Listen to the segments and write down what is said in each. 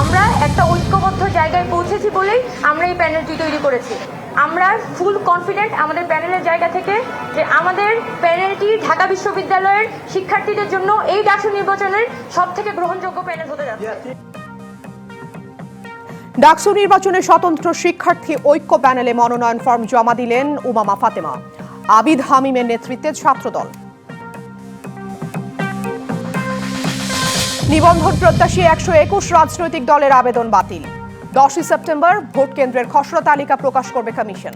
আমরা একটা ঐক্যবদ্ধ জায়গায় পৌঁছেছি বলেই আমরা এই প্যানেলটি তৈরি করেছি। আমরা ফুল কনফিডেন্ট আমাদের প্যানেলের জায়গা থেকে যে আমাদের প্যানেলটি ঢাকা বিশ্ববিদ্যালয়ের শিক্ষার্থীদের জন্য এই ডাকসু নির্বাচনের সব থেকে গ্রহণযোগ্য প্যানেল হতে যাচ্ছে। ডাকসু নির্বাচনে স্বতন্ত্র শিক্ষার্থী ঐক্য প্যানেলে মনোনয়ন ফর্ম জমা দিলেন উমামা ফাতেমা। আবিদ হামিমের নেতৃত্বে ছাত্রদল। নিবন্ধন প্রত্যাশী একশো একুশ রাজনৈতিক দলের আবেদন বাতিল। দশই সেপ্টেম্বর ভোট কেন্দ্রের খসড়া তালিকা প্রকাশ করবে কমিশন।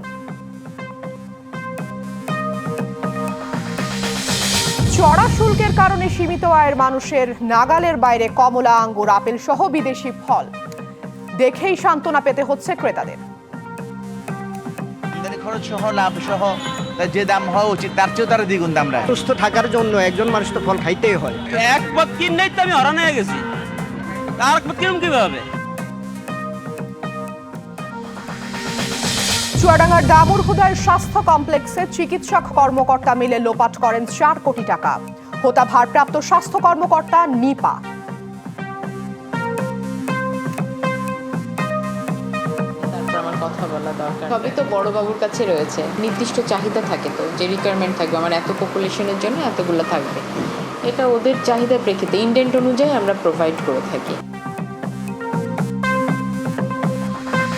চড়া শুল্কের কারণে সীমিত আয়ের মানুষের নাগালের বাইরে কমলা আঙ্গুর আপেল সহ বিদেশি ফল। দেখেই সান্ত্বনা পেতে হচ্ছে ক্রেতাদের। খরচ সহ লাভ সহ যে দাম হওয়া উচিত তার চেয়েও তারা দ্বিগুণ দাম রাখে। সুস্থ থাকার জন্য একজন মানুষ তো ফল খাইতেই হয়। এক পথ কিনলেই তো আমি হরান হয়ে গেছি। আর এক পথ কিরম কীভাবে? চুয়াডাঙ্গার দামুর হুদায় স্বাস্থ্য কমপ্লেক্সে চিকিৎসক কর্মকর্তা মিলে লোপাট করেন চার কোটি টাকা। হোতা ভারপ্রাপ্ত স্বাস্থ্য কর্মকর্তা নিপা। কথা বলা দরকার সবই তো বড় বাবুর কাছে রয়েছে। নির্দিষ্ট চাহিদা থাকে তো যে রিকোয়ারমেন্ট থাকবে আমার এত পপুলেশনের জন্য এতগুলো থাকবে। এটা ওদের চাহিদা প্রেক্ষিতে ইন্ডেন্ট অনুযায়ী আমরা প্রোভাইড করে থাকি।